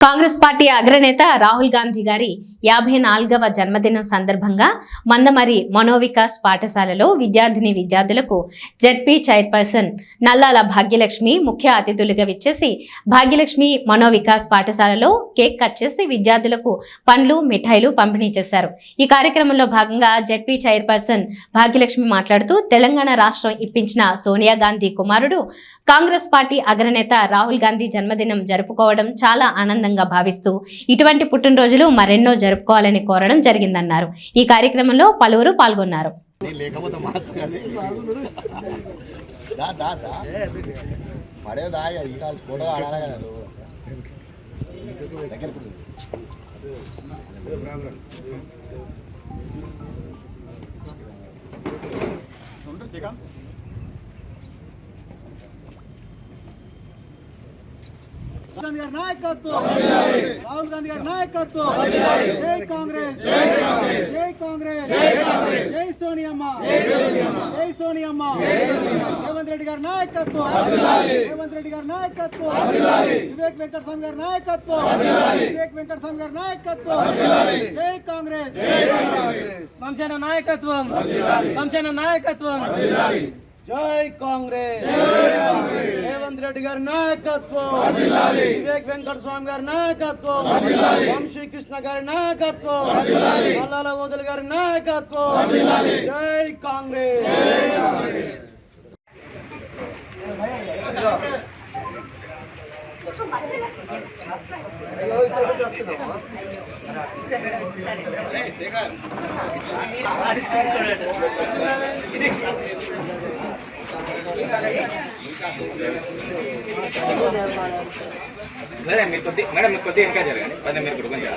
Congress party అగ్రనేత రాహుల్ గాంధీ గారి యాభై నాలుగవ జన్మదినం సందర్భంగా మందమరి మనోవికాస్ పాఠశాలలో విద్యార్థిని విద్యార్థులకు జెడ్పీ చైర్పర్సన్ నల్లాల భాగ్యలక్ష్మి ముఖ్య అతిథులుగా విచ్చేసి భాగ్యలక్ష్మి మనోవికాస్ పాఠశాలలో కేక్ కట్ చేసి విద్యార్థులకు పండ్లు మిఠాయిలు పంపిణీ చేశారు. ఈ కార్యక్రమంలో భాగంగా జెడ్పీ చైర్పర్సన్ భాగ్యలక్ష్మి మాట్లాడుతూ తెలంగాణ రాష్ట్రం ఇప్పించిన సోనియా గాంధీ కుమారుడు కాంగ్రెస్ పార్టీ అగ్రనేత రాహుల్ గాంధీ జన్మదినం జరుపుకోవడం చాలా ఆనందంగా భావిస్తూ ఇటువంటి పుట్టినరోజులు మరెన్నో జరుపుకోవాలని కోరడం జరిగిందన్నారు. ఈ కార్యక్రమంలో పలువురు పాల్గొన్నారు. నేను గాంధీ గారి నాయకత్వం. రాహుల్ గాంధీ గారి నాయకత్వం. జై కాంగ్రెస్. జై కాంగ్రెస్. జై సోనియమ్మ. జై సోనియమ్మ. రేవంత్ రెడ్డి గారి నాయకత్వం. రేవంత్ రెడ్డి గారి నాయకత్వం. వివేక్ వెంకట స్వామి గారి నాయకత్వం. వివేక్ వెంకట స్వామి గారి నాయకత్వం. జై కాంగ్రెస్. వంశన నాయకత్వం. వంశన నాయకత్వం. జై కాంగ్రెస్ రేవంత్ రెడ్డి గారి నాయకత్వం వివేక్ వెంకట స్వామి గారి నాయకత్వం వంశీ కృష్ణ గారి నాయకత్వం మల్లాల ఓదల్ గారి నాయకత్వం జై కాంగ్రెస్ మేడం మీరు కొద్ది మేడం మీరు కొద్దిగా ఇంకా జరగండి పది మీరు కూడా కొంచెం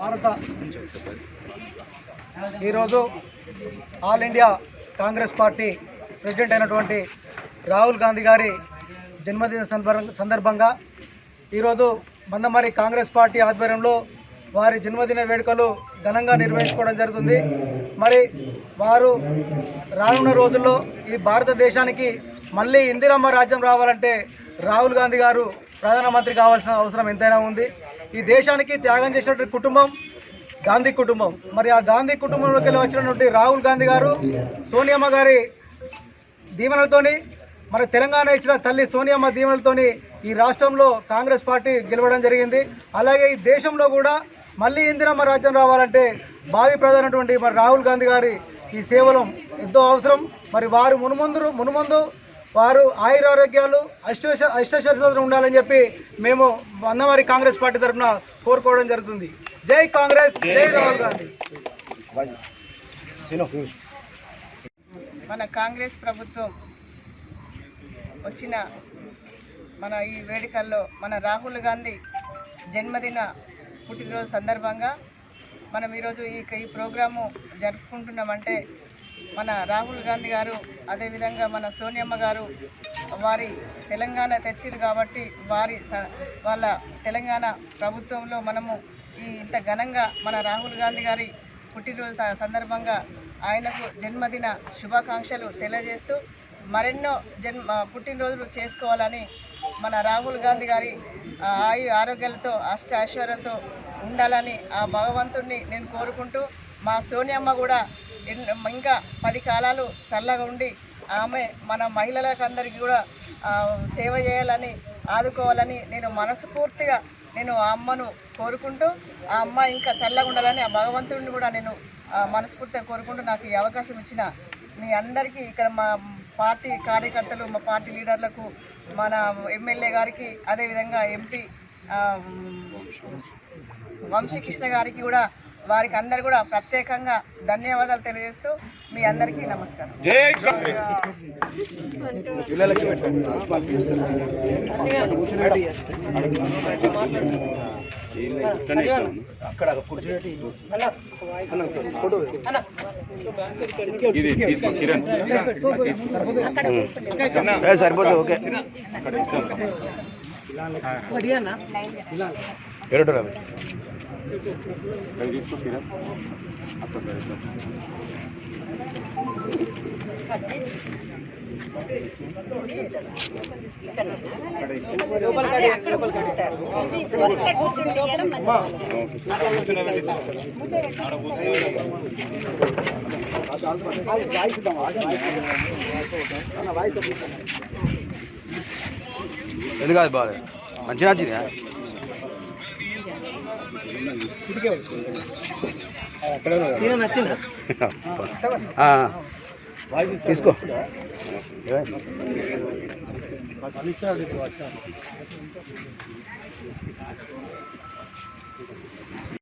భారత ఈరోజు all India Congress party president అయినటువంటి రాహుల్ గాంధీ గారి జన్మదిన సందర్భంగా ఈరోజు మందమరి కాంగ్రెస్ పార్టీ ఆధ్వర్యంలో వారి జన్మదిన వేడుకలు ఘనంగా నిర్వహించుకోవడం జరుగుతుంది. మరి వారు రానున్న రోజుల్లో ఈ భారతదేశానికి మళ్ళీ ఇందిరమ్మ రాజ్యం రావాలంటే రాహుల్ గాంధీ గారు ప్రధానమంత్రి కావాల్సిన అవసరం ఎంతైనా ఉంది. ఈ దేశానికి త్యాగం చేసినటువంటి కుటుంబం గాంధీ కుటుంబం. మరి ఆ గాంధీ కుటుంబంలోకి వెళ్ళి వచ్చినటువంటి రాహుల్ గాంధీ గారు సోనియమ్మ గారి దీవెనలతోని మన తెలంగాణ ఇచ్చిన తల్లి సోనియమ్మ దీవెనలతోని ఈ రాష్ట్రంలో కాంగ్రెస్ పార్టీ గెలవడం జరిగింది. అలాగే ఈ దేశంలో కూడా మళ్ళీ ఇందిరమ్మ రాజ్యం రావాలంటే భావి ప్రధానటువంటి మరి రాహుల్ గాంధీ గారి ఈ సేవలం ఎంతో అవసరం. మరి వారు మునుముందు మునుముందు వారు ఆయురారోగ్యాలు అష్టైశ్వ అష్టైశ్వర్యాలు ఉండాలని చెప్పి మేము అన్నవారి కాంగ్రెస్ పార్టీ తరఫున కోరుకోవడం జరుగుతుంది. జై కాంగ్రెస్ జై రాహుల్ గాంధీ. మన కాంగ్రెస్ ప్రభుత్వం వచ్చిన మన ఈ వేడుకల్లో మన రాహుల్ గాంధీ జన్మదిన పుట్టినరోజు సందర్భంగా మనం ఈరోజు ఈ ఈ ప్రోగ్రాము జరుపుకుంటున్నామంటే మన రాహుల్ గాంధీ గారు అదేవిధంగా మన సోనియమ్మ గారు వారి తెలంగాణ తెచ్చిరు కాబట్టి వారి స- వాళ్ళ తెలంగాణ ప్రభుత్వంలో మనము ఈ ఇంత ఘనంగా మన రాహుల్ గాంధీ గారి పుట్టినరోజు త- సందర్భంగా ఆయనకు జన్మదిన శుభాకాంక్షలు తెలియజేస్తూ మరెన్నో జన్మ పుట్టినరోజులు చేసుకోవాలని మన రాహుల్ గాంధీ గారి ఆయు ఆరోగ్యాలతో అష్ట ఐశ్వర్యంతో ఉండాలని ఆ భగవంతుణ్ణి నేను కోరుకుంటూ మా సోనియమ్మ కూడా ఇంకా పది కాలాలు చల్లగా ఉండి ఆమె మన మహిళలకందరికీ కూడా సేవ చేయాలని ఆదుకోవాలని నేను మనస్ఫూర్తిగా నేను ఆ అమ్మను కోరుకుంటూ ఆ అమ్మ ఇంకా చల్లగా ఉండాలని ఆ భగవంతుడిని కూడా నేను ఆ, మనస్ఫూర్తిగా కోరుకుంటూ నాకు ఈ అవకాశం ఇచ్చిన మీ అందరికీ ఇక్కడ మా పార్టీ కార్యకర్తలు మా పార్టీ లీడర్లకు మన ఎమ్మెల్యే గారికి అదేవిధంగా ఎంపీ వంశీకృష్ణ గారికి కూడా వారికి అందరు కూడా ప్రత్యేకంగా ధన్యవాదాలు తెలియజేస్తూ మీ అందరికీ నమస్కారం. జై కాంగ్రెస్ ఇది తీసుకో కిరణ్ సరిపోతుంది ఓకే ఏడు రవి అవి తీసుకో కిరణ్ అక్కడ ఎందుకు కాదు బాగా మంచిగా నచ్చింది తీసుకో.